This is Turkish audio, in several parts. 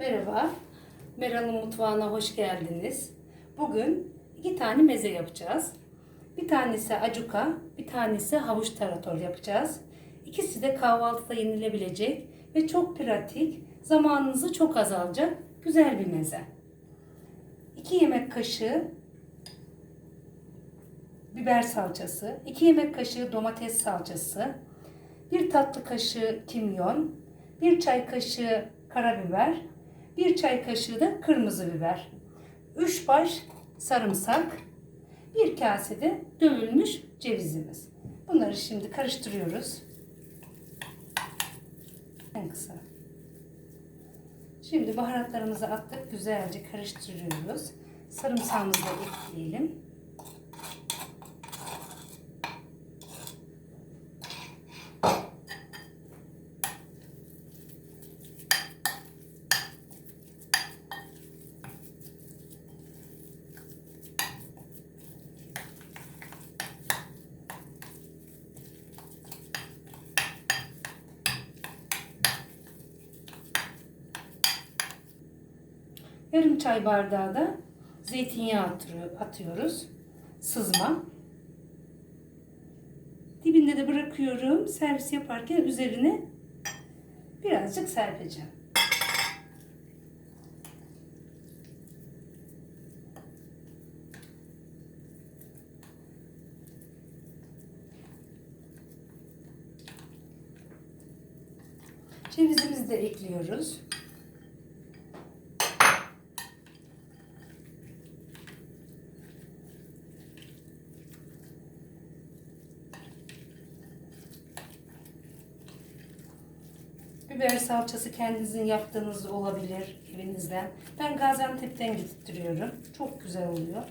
Merhaba, Meral'ın mutfağına hoş geldiniz. Bugün iki tane meze yapacağız. Bir tanesi acuka, bir tanesi havuç tarator yapacağız. İkisi de kahvaltıda yenilebilecek ve çok pratik, zamanınızı çok azalacak güzel bir meze. 2 yemek kaşığı biber salçası, 2 yemek kaşığı domates salçası, 1 tatlı kaşığı kimyon, 1 çay kaşığı karabiber, 1 çay kaşığı da kırmızı biber, 3 baş sarımsak, 1 kase de dövülmüş cevizimiz. Bunları şimdi karıştırıyoruz. En kısa. Şimdi baharatlarımızı attık. Güzelce karıştırıyoruz. Sarımsağımızı da ekleyelim. Yarım çay bardağı da zeytinyağı atıyor- atıyoruz. Sızma. Dibinde de bırakıyorum. Servis yaparken üzerine birazcık serpeceğim. Cevizimizi de ekliyoruz. Biber salçası kendinizin yaptığınız olabilir evinizden. Ben Gaziantep'ten getirtiyorum. Çok güzel oluyor.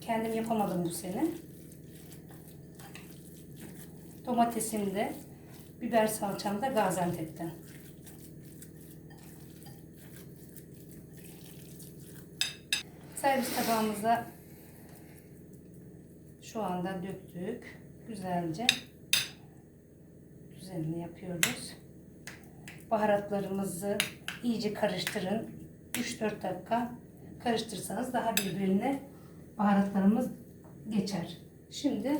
Kendim yapamadım bu sene. Domatesim de biber salçam da Gaziantep'ten. Servis tabağımıza şu anda döktük. Güzelce üzerine yapıyoruz. Baharatlarımızı iyice karıştırın. 3-4 dakika karıştırsanız daha birbirine baharatlarımız geçer. Şimdi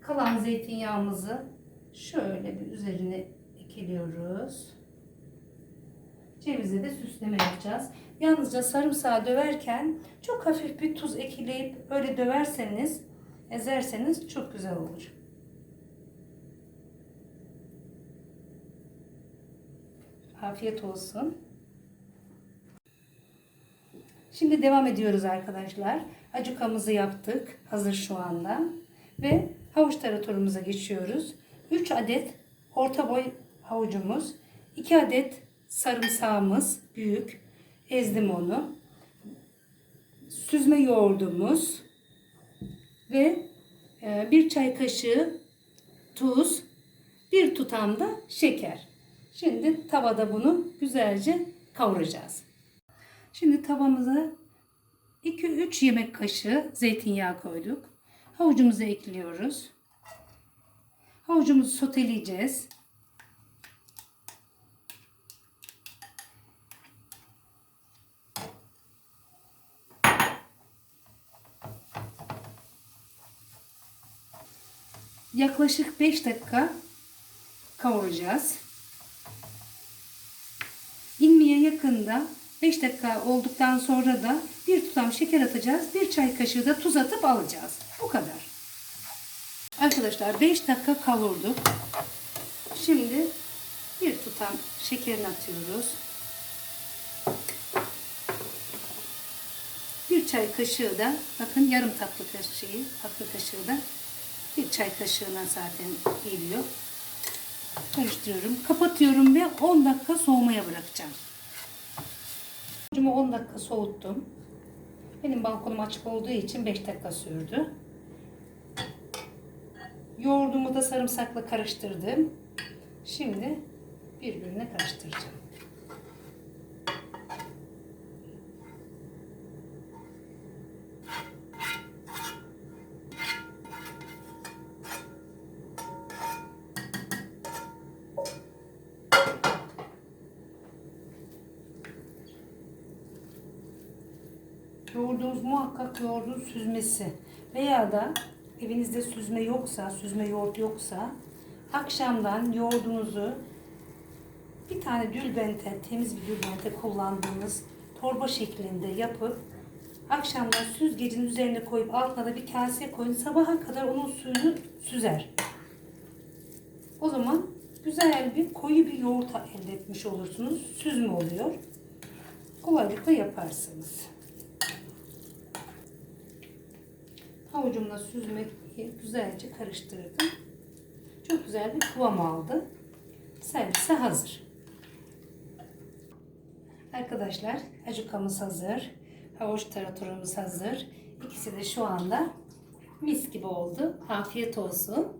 kalan zeytinyağımızı şöyle bir üzerine ekliyoruz. Cevize de süsleme yapacağız. Yalnızca sarımsağı döverken çok hafif bir tuz ekleyip öyle döverseniz, ezerseniz çok güzel olur. Afiyet olsun. Şimdi devam ediyoruz arkadaşlar. Acukamızı yaptık. Hazır şu anda. Ve havuç taratorumuza geçiyoruz. 3 adet orta boy havucumuz. 2 adet sarımsağımız büyük. Ezdim onu. Süzme yoğurdumuz. Ve e, bir çay kaşığı tuz. Bir tutam da şeker. Şimdi tavada bunu güzelce kavuracağız. Şimdi tavamıza 2-3 yemek kaşığı zeytinyağı koyduk. Havucumuzu ekliyoruz. Havucumuzu soteleyeceğiz. Yaklaşık 5 dakika kavuracağız. Yakında 5 dakika olduktan sonra da bir tutam şeker atacağız. Bir çay kaşığı da tuz atıp alacağız. Bu kadar. Arkadaşlar 5 dakika kavurduk. Şimdi bir tutam şekerini atıyoruz. Bir çay kaşığı da bakın yarım tatlı kaşığı, tatlı kaşığı da bir çay kaşığına zaten geliyor. Karıştırıyorum. Kapatıyorum ve 10 dakika soğumaya bırakacağım. Havucumu 10 dakika soğuttum. Benim balkonum açık olduğu için 5 dakika sürdü. Yoğurdumu da sarımsakla karıştırdım. Şimdi birbirine karıştıracağım. Yoğurdunuz muhakkak yoğurdun süzmesi veya da evinizde süzme yoksa, süzme yoğurt yoksa akşamdan yoğurdunuzu bir tane dülbente, temiz bir dülbente kullandığınız torba şeklinde yapıp akşamdan süzgecin üzerine koyup altına da bir kaseye koyun. Sabaha kadar onun suyunu süzer. O zaman güzel bir koyu bir yoğurt elde etmiş olursunuz. Süzme oluyor. Kolaylıkla yaparsınız. Havucumla süzmeyi güzelce karıştırdım. Çok güzel bir kıvam aldı. Servise hazır. Arkadaşlar acukamız hazır. Havuç taratorumuz hazır. İkisi de şu anda mis gibi oldu. Afiyet olsun.